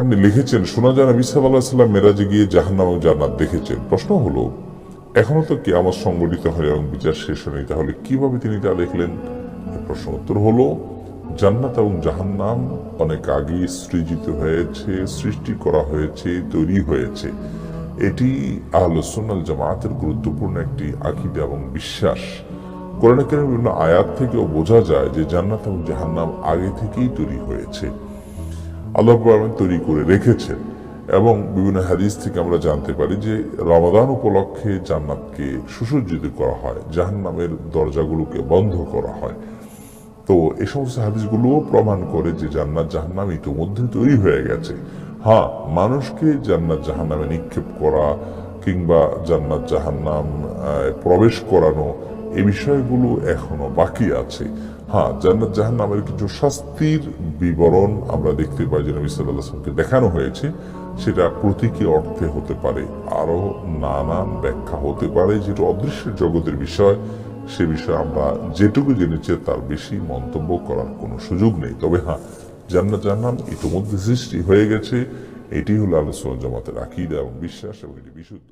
আপনি লিখেছেন, শোনা যায় নবী সাল্লাহ সাল্লাম মেরাজে গিয়ে জাহান্নাম জান্নাত দেখেছেন। প্রশ্ন হলো, এখনও তো কেয়ামত সংগঠিত হয় এবং বিচার শেষ হয়নি, তাহলে কীভাবে তিনি তা দেখলেন প্রশ্ন উত্তর হলো, জান্নাত এবং জাহান্নাম অনেক আগে সৃজিত হয়েছে, সৃষ্টি করা হয়েছে, তৈরি হয়েছে। এটি আহলসুন্নাল জামায়াতের গুরুত্বপূর্ণ একটি আকিদা এবং বিশ্বাস। কোরআনে কারিমের বিভিন্ন আয়াত থেকেও বোঝা যায় যে জান্নাত এবং জাহান্নাম আগে থেকেই তৈরি হয়েছে। আল্লাহ পারমেন তৈরি করে রেখেছেন এবং বিভিন্ন হাদিস থেকে আমরা জানতে পারি যে রমাদান উপলক্ষে জান্নাতকে সুসজ্জিত করা হয়, জাহান্নামের দরজাগুলোকে বন্ধ করা হয়। তো এই সমস্ত হাদিসগুলোও প্রমাণ করে যে জান্নাত জাহান্নাম ইতিমধ্যে তৈরি হয়ে গেছে। হ্যাঁ মানুষকে জান্নাত জাহান্নামে নিক্ষেপ করা কিংবা জান্নাত জাহান্নাম প্রবেশ করানো এই বিষয়গুলো এখনও বাকি আছে। হ্যাঁ জান্নাত জাহান্নামের কিছু শাস্তির বিবরণ আমরা দেখতে পাই যে নবী সাল্লাহ আসলামকে দেখানো হয়েছে। সেটা প্রতীকী অর্থে হতে পারে আরও নানান ব্যাখ্যা হতে পারে। যেটা অদৃশ্য জগতের বিষয়, সে বিষয়ে আমরা যেটুকু জেনেছি তার বেশি মন্তব্য করার কোনো সুযোগ নেই। তবে হ্যাঁ জান্নাত জাহান্নাম ইতিমধ্যে সৃষ্টি হয়ে গেছে। এটি হলো আলোচনা জামাতের আকিদা এবং বিশ্বাস এবং এটি বিশুদ্ধ।